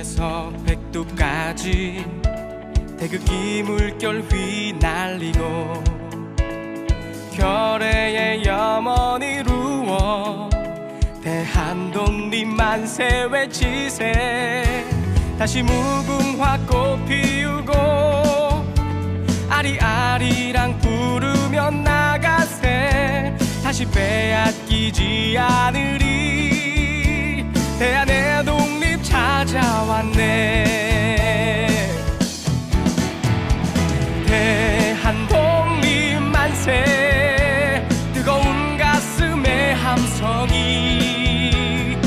한라에서 백두까지 태극기 물결 휘날리고 결의의 염원 이 루어 대한독립 만세 외치세 다시 무궁화 꽃 피우고 아리아리랑 부르며 나가세 다시 빼앗기지 않으리 찾아왔네. 대한 독립 만세 뜨거운 가슴의 함성이.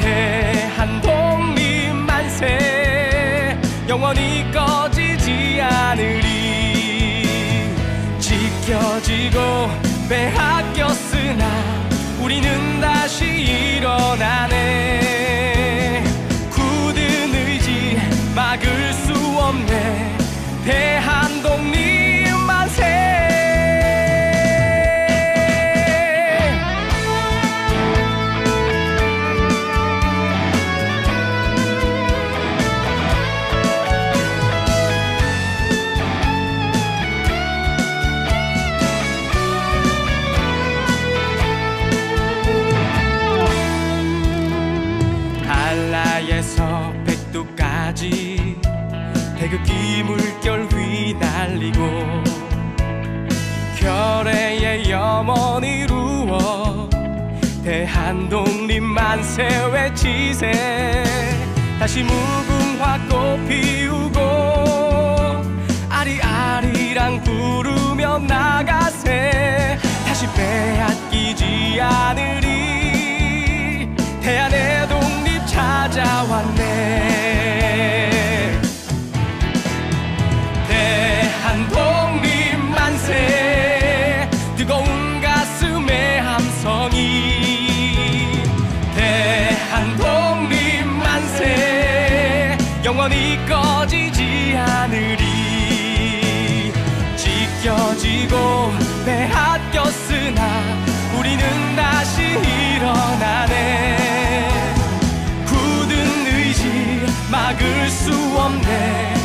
대한 독립 만세 영원히 꺼지지 않으리. 지켜지고 빼앗겼으나 우리는 다시 일어나네 1도에서 백도 까지 태극기 물결 휘날리고 결의의 염원이 루어 대한독립 만세 외치세 다시 무궁화 꽃피 영원히 꺼지지 않으리. 지켜지고 빼앗겼으나 우리는 다시 일어나네. 굳은 의지 막을 수 없네